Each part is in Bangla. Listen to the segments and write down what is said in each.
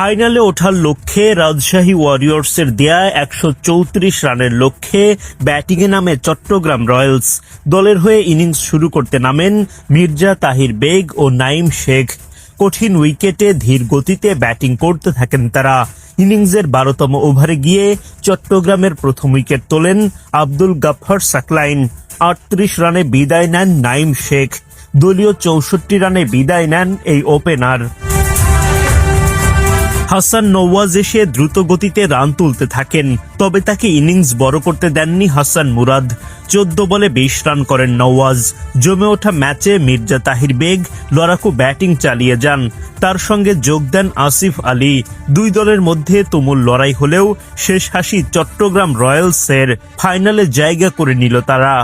ফাইনালে ওঠার লক্ষ্যে রাজশাহী ওয়ারিয়র্সের দেয়া একশো চৌত্রিশ রানের লক্ষ্যে ব্যাটিংয়ে নামে চট্টগ্রাম রয়্যালস। দলের হয়ে ইনিংস শুরু করতে নামেন মির্জা তাহির বেগ ও নাইম শেখ। কঠিন উইকেটে ধীর গতিতে ব্যাটিং করতে থাকেন তারা। ইনিংসের বারোতম ওভারে গিয়ে চট্টগ্রামের প্রথম উইকেট তোলেন আব্দুল গাফফার সাকলাইন। আটত্রিশ রানে বিদায় নেন নাইম শেখ। দলীয় চৌষট্টি রানে বিদায় নেন এই ওপেনার। হাসান নওয়াজ এসে দ্রুত গতিতে রান তুলতে থাকেন, তবে তাকে ইনিংস বড় করতে দেননি হাসান মুরাদ। চোদ্দ বলে বিশ রান করেন নওয়াজ। জমে ওঠা ম্যাচে মির্জা তাহির বেগ লড়াকু ব্যাটিং চালিয়ে যান। তার সঙ্গে যোগ দেন আসিফ আলী। দুই দলের মধ্যে তুমুল লড়াই হলেও শেষ হাসি চট্টগ্রাম রয়্যালসের ফাইনালে জায়গা করে নিল তারা।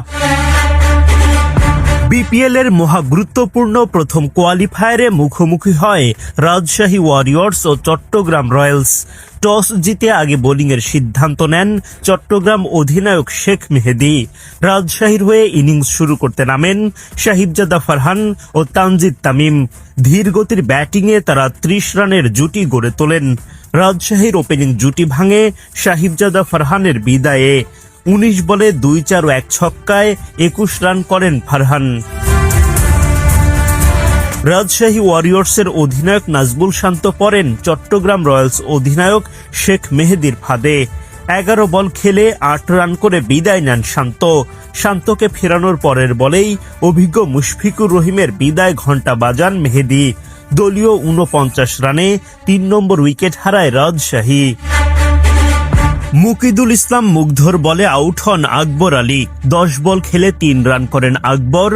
বিপিএল এর মহা গুরুত্বপূর্ণ প্রথম কোয়ালিফায়ারে মুখোমুখি হয় রাজশাহী ওয়ারিয়র্স ও চট্টগ্রাম রয়্যালস টস জিতে আগে বোলিংয়ের সিদ্ধান্ত নেন চট্টগ্রাম অধিনায়ক শেখ মেহেদি। রাজশাহীর হয়ে ইনিংস শুরু করতে নামেন সাহিবজাদা ফারহান ও তানজিদ তামিম। ধীর গতির ব্যাটিংয়ে তারা ত্রিশ রানের জুটি গড়ে তোলেন। রাজশাহীর ওপেনিং জুটি ভাঙে সাহিবজাদা ফারহানের বিদায়ে। উনিশ বলে দুই চার ও এক ছক্কায় একুশ রান করেন ফারহান। রাজশাহী ওয়ারিয়র্সের অধিনায়ক নাজবুল শান্ত পড়েন চট্টগ্রাম রয়্যালস অধিনায়ক শেখ মেহেদির ফাঁদে। এগারো বল খেলে আট রান করে বিদায় নেন শান্ত। শান্তকে ফেরানোর পরের বলেই অভিজ্ঞ মুশফিকুর রহিমের বিদায় ঘণ্টা বাজান মেহেদি। দলীয় উনপঞ্চাশ রানে তিন নম্বর উইকেট হারায় রাজশাহী। মুকিদুল ইসলাম মুগ্ধর বলে আউট হন আকবর আলী। দশ বল খেলে তিন রান করেন আকবর।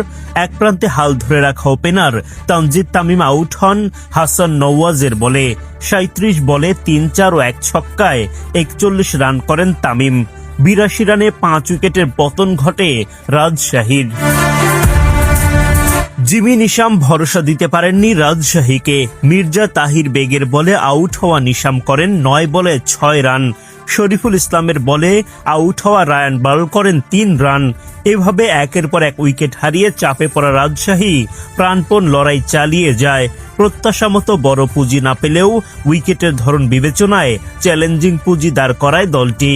এক প্রান্তে হাল ধরে রাখা ওপেনার তানজিদ তামিম আউট হন হাসান নওয়াজের বলে। সাঁত্রিশ বলে তিন চার ও এক ছক্কায় একচল্লিশ রান করেন তামিম। বিরাশি রানে পাঁচ উইকেটের পতন ঘটে রাজশাহীর জিমি নিশাম ভরসা দিতে পারেননি রাজশাহীকে মির্জা তাহির বেগের বলে আউট হওয়া নিশাম করেন নয় বলে ছয় রান। শরীফুল ইসলামের বলে আউট হওয়া রায়ান বাল করেন তিন রান। এভাবে একের পর এক উইকেট হারিয়ে চাপে পড়া রাজশাহী প্রাণপণ লড়াই চালিয়ে যায়। প্রত্যাশা মতো বড় পুঁজি না পেলেও উইকেটের ধরন বিবেচনায় চ্যালেঞ্জিং পুঁজি দাঁড় করায় দলটি।